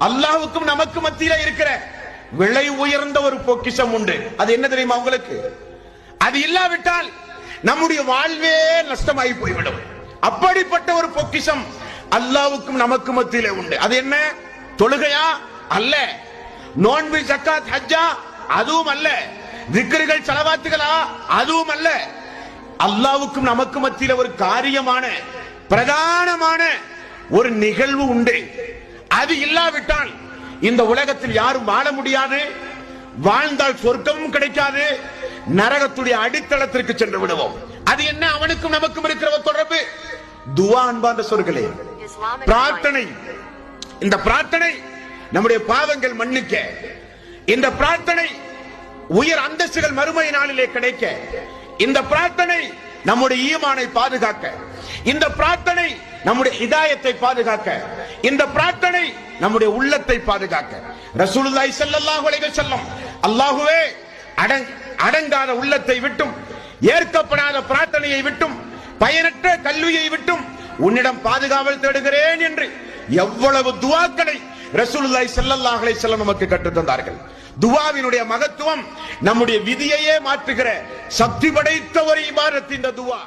அல்லாவுக்கும் நமக்கு மத்தியில இருக்கிற விலை உயர்ந்த ஒரு பொக்கிஷம் உண்டு. அது என்ன தெரியுமா உங்களுக்கு? அது இல்லாவிட்டால் நம்முடைய வாழ்வே நஷ்டமாகி போய்விடும். அப்படிப்பட்ட ஒரு பொக்கிஷம் அல்லாவுக்கும் நமக்கு மத்தியிலே உண்டு. அது என்ன? தொழுகையா? அல்ல. நோன்பு ஜக்காத் ஹஜ்ஜா? அதுவும் அல்ல. திக்ருகள் செலவாத்துகளா? அதுவும் அல்ல. அல்லாவுக்கும் நமக்கு மத்தியில ஒரு காரியமான பிரதானமான ஒரு நிகழ்வு உண்டு. அது இல்லாவிட்டால் இந்த உலகத்தில் யாரும் வாழ முடியாது. வாழ்ந்தால் சொர்க்கமும் கிடைக்காது. நரகத்துடைய அடித்தளத்திற்கு சென்று விடுவோம். அது என்ன அவனுக்கும் நமக்கும் இருக்கிற தொடர்பு? துவா அன்பார்ந்த சொற்களே பிரார்த்தனை. இந்த பிரார்த்தனை நம்முடைய பாவங்கள் மன்னிக்க. இந்த பிரார்த்தனை உயர் அந்தஸ்துகள் மறுமை நாளிலே கிடைக்க. இந்த பிரார்த்தனை நம்முடைய ஈமானை பாதுகாக்க. இந்த பிரார்த்தனை நம்முடைய இதாயத்தை பாதுகாக்க. இந்த பிரார்த்தனை நம்முடைய உள்ளத்தை பாதுகாக்க. ரசூலுல்லாஹி ஸல்லல்லாஹு அலைஹி வஸல்லம் அல்லாஹ்வே அடங் அடங்காத உள்ளத்தை விட்டும் ஏற்கப்படாத பிரார்த்தனையை விட்டும் பயனற்ற கல்வியை விட்டும் உன்னிடம் பாதுகாவல் தேடுகிறேன் என்று எவ்வளவு துவாக்களை ரசூலுல்லாஹி ஸல்லல்லாஹு அலைஹி வஸல்லம் நமக்கு கற்றுத் தந்தார்கள். துவாவினுடைய மகத்துவம் நம்முடைய விதியையே மாற்றுகிற சக்தி படைத்த ஒரு இபாரத் இந்த துவா.